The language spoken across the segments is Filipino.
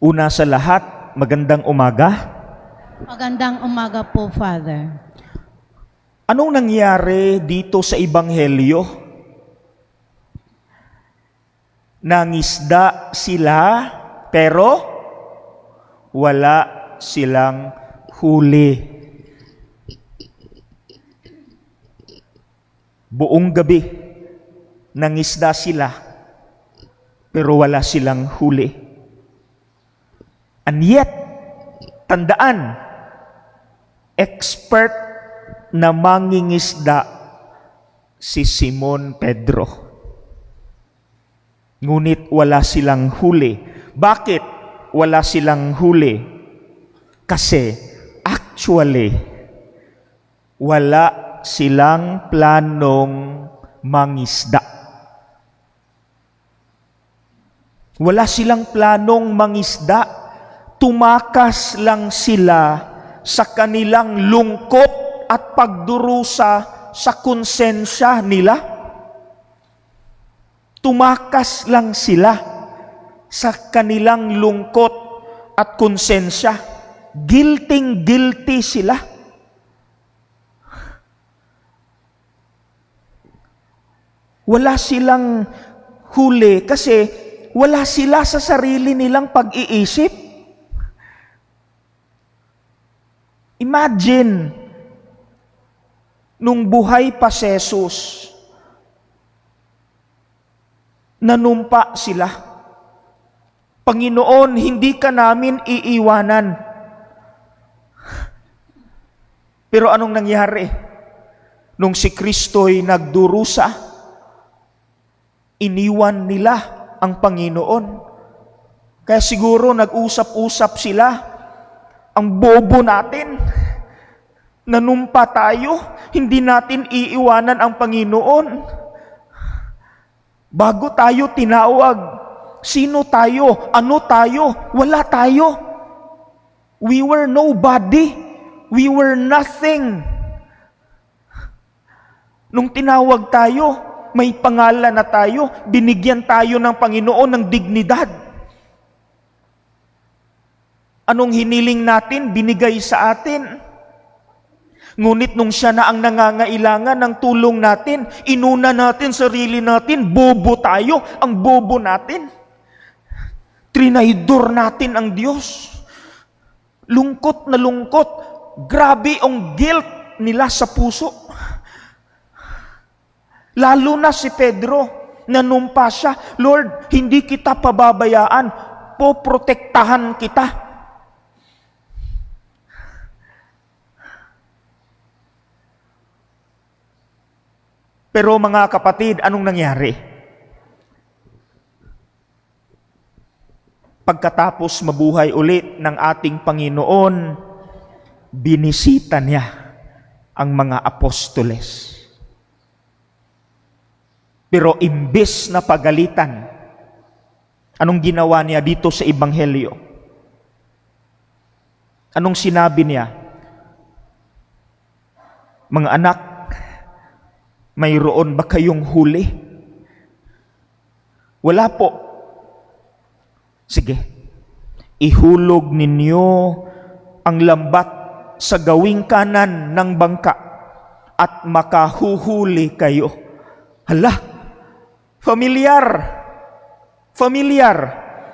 Una sa lahat, magandang umaga. Magandang umaga po, Father. Anong nangyari dito sa Ebanghelyo? Nangisda sila, pero wala silang huli. Buong gabi, nangisda sila, pero wala silang huli. And yet, tandaan, expert na mangingisda si Simon Pedro. Ngunit wala silang huli. Bakit wala silang huli? Kasi actually, wala silang planong mangisda. Wala silang planong mangisda. Tumakas lang sila sa kanilang lungkot at pagdurusa sa konsensya nila. Tumakas lang sila sa kanilang lungkot at konsensya. Guilting guilty sila. Wala silang huli kasi wala sila sa sarili nilang pag-iisip. Imagine, nung buhay pa si Jesus, nanumpa sila. Panginoon, hindi ka namin iiwanan. Pero anong nangyari? Nung si Kristo'y nagdurusa, iniwan nila ang Panginoon. Kaya siguro nag-usap-usap sila, ang bobo natin, nanumpa tayo, hindi natin iiwanan ang Panginoon. Bago tayo tinawag, sino tayo? Ano tayo? Wala tayo. We were nobody. We were nothing. Nung tinawag tayo, may pangalan na tayo, binigyan tayo ng Panginoon ng dignidad. Anong hiniling natin, binigay sa atin. Ngunit nung siya na ang nangangailangan ng tulong natin, inuna natin sarili natin, bobo tayo, ang bobo natin. Trinaydor natin ang Diyos. Lungkot na lungkot, grabe ang guilt nila sa puso. Lalo na si Pedro, nanumpa siya, Lord, hindi kita pababayaan, poprotektahan kita. Pero mga kapatid, anong nangyari? Pagkatapos mabuhay ulit ng ating Panginoon, binisita niya ang mga apostoles. Pero imbes na pagalitan, anong ginawa niya dito sa Ebanghelyo? Anong sinabi niya? Mga anak, mayroon ba kayong huli? Wala po. Sige, ihulog ninyo ang lambat sa gawing kanan ng bangka at makahuhuli kayo. Hala, familiar, familiar.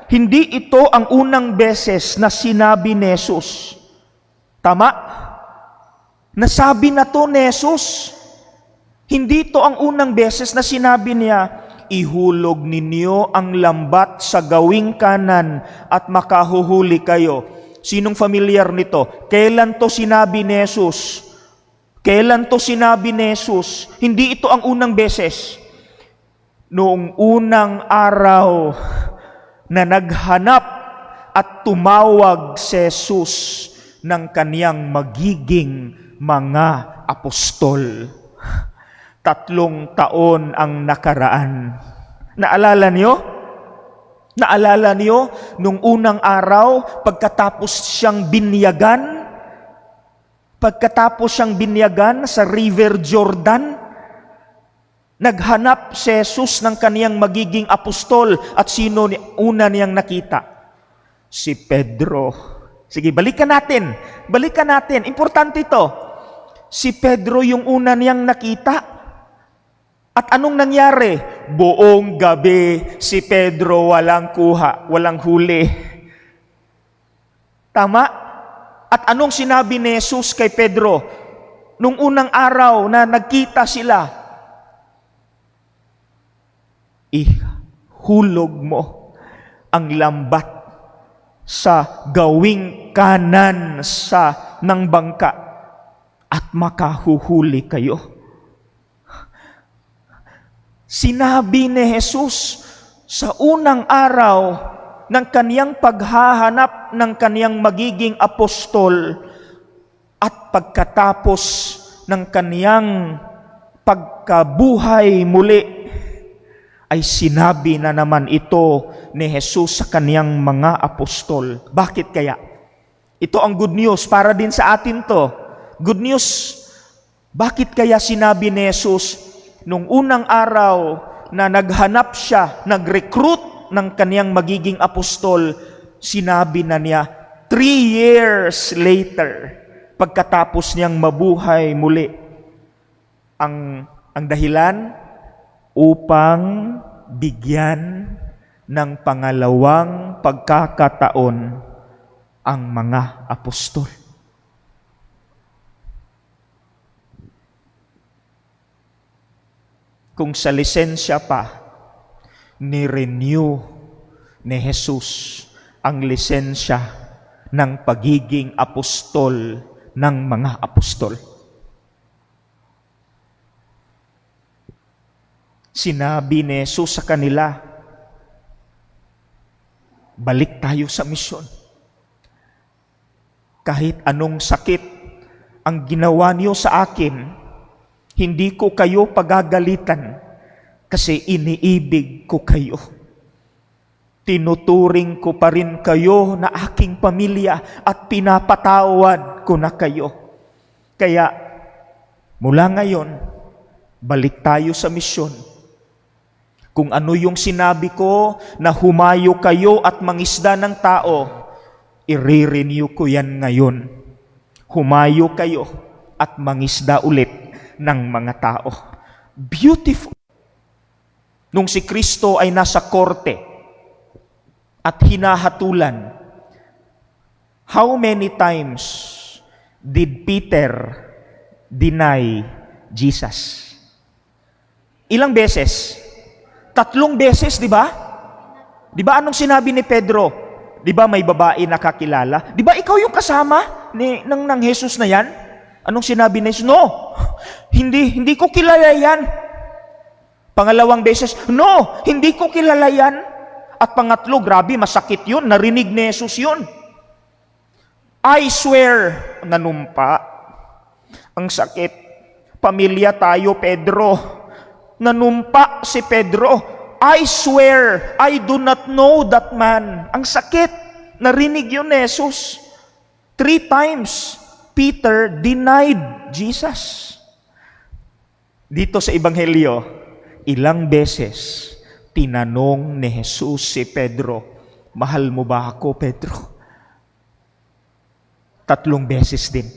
Hindi ito ang unang beses na sinabi ni Jesus. Tama? Nasabi na to ni Jesus. Hindi ito ang unang beses na sinabi niya, ihulog ninyo ang lambat sa gawing kanan at makahuhuli kayo. Sinong familiar nito? Kailan to sinabi ni Jesus? Kailan to sinabi ni Jesus? Hindi ito ang unang beses. Noong unang araw na naghanap at tumawag si Jesus ng kaniyang magiging mga apostol. Tatlong taon ang nakaraan. Naalala niyo? Naalala niyo nung unang araw pagkatapos siyang binyagan? Pagkatapos siyang binyagan sa River Jordan, naghanap si Jesus ng kaniyang magiging apostol at sino ni- una niyang nakita? Si Pedro. Sige, balikan natin. Balikan natin. Importante ito. Si Pedro yung una niyang nakita. At anong nangyari? Buong gabi si Pedro walang kuha, walang huli. Tama? At anong sinabi ni Jesus kay Pedro? Nung unang araw na nagkita sila, ihulog mo ang lambat sa gawing kanan sa ng bangka at makahuhuli kayo. Sinabi ni Jesus sa unang araw ng kaniyang paghahanap ng kaniyang magiging apostol at pagkatapos ng kaniyang pagkabuhay muli ay sinabi na naman ito ni Jesus sa kaniyang mga apostol. Bakit kaya? Ito ang good news para din sa atin to. Good news. Bakit kaya sinabi ni Jesus nung unang araw na naghanap siya, nag-recruit ng kaniyang magiging apostol, sinabi na niya, three years later, pagkatapos niyang mabuhay muli, ang, ang dahilan, upang bigyan ng pangalawang pagkakataon ang mga apostol. Kung sa lisensya pa, ni-renew ni Jesus ang lisensya ng pagiging apostol ng mga apostol. Sinabi ni Jesus sa kanila, balik tayo sa misyon. Kahit anong sakit ang ginawa niyo sa akin, hindi ko kayo pagagalitan kasi iniibig ko kayo. Tinuturing ko pa rin kayo na aking pamilya at pinapatawad ko na kayo. Kaya mula ngayon, balik tayo sa misyon. Kung ano yung sinabi ko na humayo kayo at mangisda ng tao, i-renew ko yan ngayon. Humayo kayo at mangisda ulit ng mga tao. Beautiful. Nung si Kristo ay nasa korte at hinahatulan, how many times did Peter deny Jesus? Ilang beses? Tatlong beses, di ba? Di ba anong sinabi ni Pedro? Di ba may babae na kakilala? Di ba ikaw yung kasama ni, ng, ng Jesus na yan? Anong sinabi ni Jesus? No! Hindi, hindi ko kilala yan. Pangalawang beses, no! Hindi ko kilala yan. At pangatlo, grabe, masakit yun. Narinig ni Jesus yun. I swear, nanumpa. Ang sakit. Pamilya tayo, Pedro nanumpa si Pedro. I swear, I do not know that man. Ang sakit. Narinig yun Jesus. Three times, Peter denied Jesus. Dito sa Ebanghelyo, ilang beses tinanong ni Jesus si Pedro, Mahal mo ba ako, Pedro? Tatlong beses din.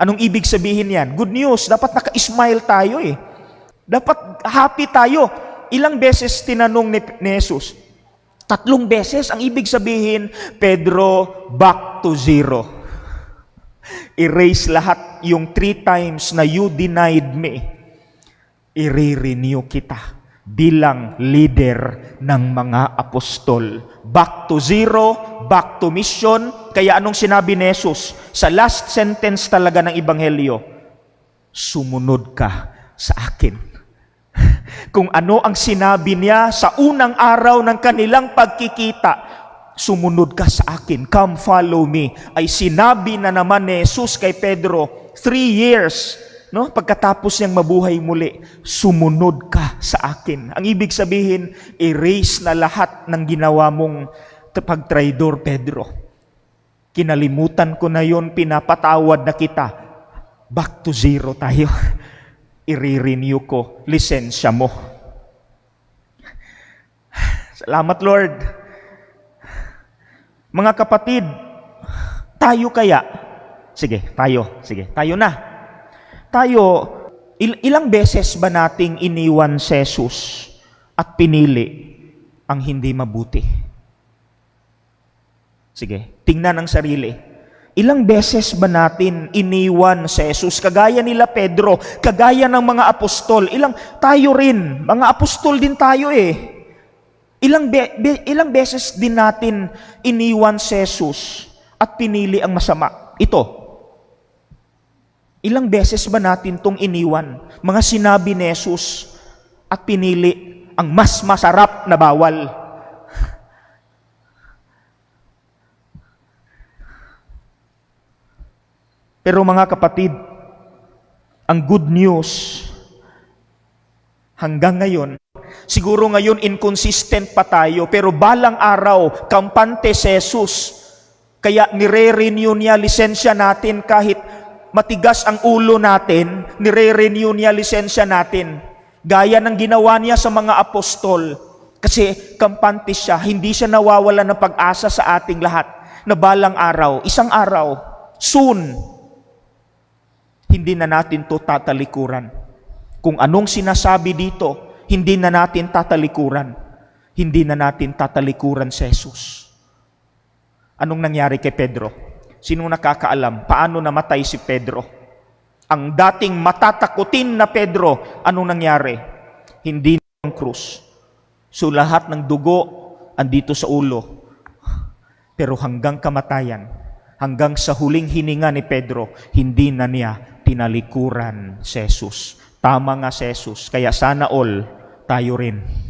Anong ibig sabihin yan? Good news, dapat naka-smile tayo eh. Dapat happy tayo. Ilang beses tinanong ni, ni Jesus? Tatlong beses. Ang ibig sabihin, Pedro, back to zero. Erase lahat yung three times na you denied me. I-renew kita bilang leader ng mga apostol. Back to zero, back to mission. Kaya anong sinabi ni Jesus? Sa last sentence talaga ng Ebanghelyo, sumunod ka sa akin. Kung ano ang sinabi niya sa unang araw ng kanilang pagkikita, sumunod ka sa akin, come follow me, ay sinabi na naman ni Jesus kay Pedro, three years, no? pagkatapos niyang mabuhay muli, sumunod ka sa akin. Ang ibig sabihin, erase na lahat ng ginawa mong pagtraidor, Pedro. Kinalimutan ko na yon, pinapatawad na kita. Back to zero tayo i-renew ko lisensya mo. Salamat, Lord. Mga kapatid, tayo kaya, sige, tayo, sige, tayo na. Tayo, il- ilang beses ba nating iniwan si Jesus at pinili ang hindi mabuti? Sige, tingnan ang sarili. Ilang beses ba natin iniwan si Jesus? Kagaya nila Pedro, kagaya ng mga apostol. Ilang tayo rin, mga apostol din tayo eh. Ilang, be- be- ilang beses din natin iniwan si Jesus at pinili ang masama. Ito. Ilang beses ba natin tong iniwan? Mga sinabi ni Jesus at pinili ang mas masarap na bawal. Pero mga kapatid, ang good news, hanggang ngayon, siguro ngayon inconsistent pa tayo, pero balang araw, kampante si Jesus. Kaya nire-renew niya lisensya natin kahit matigas ang ulo natin, nire-renew niya lisensya natin. Gaya ng ginawa niya sa mga apostol. Kasi kampante siya, hindi siya nawawala ng pag-asa sa ating lahat na balang araw, isang araw, soon, hindi na natin to tatalikuran. Kung anong sinasabi dito, hindi na natin tatalikuran. Hindi na natin tatalikuran si Jesus. Anong nangyari kay Pedro? Sinong nakakaalam? Paano namatay si Pedro? Ang dating matatakutin na Pedro, anong nangyari? Hindi na ang krus. So lahat ng dugo andito sa ulo. Pero hanggang kamatayan, hanggang sa huling hininga ni Pedro, hindi na niya tinalikuran si Jesus. Tama nga si Jesus. Kaya sana all tayo rin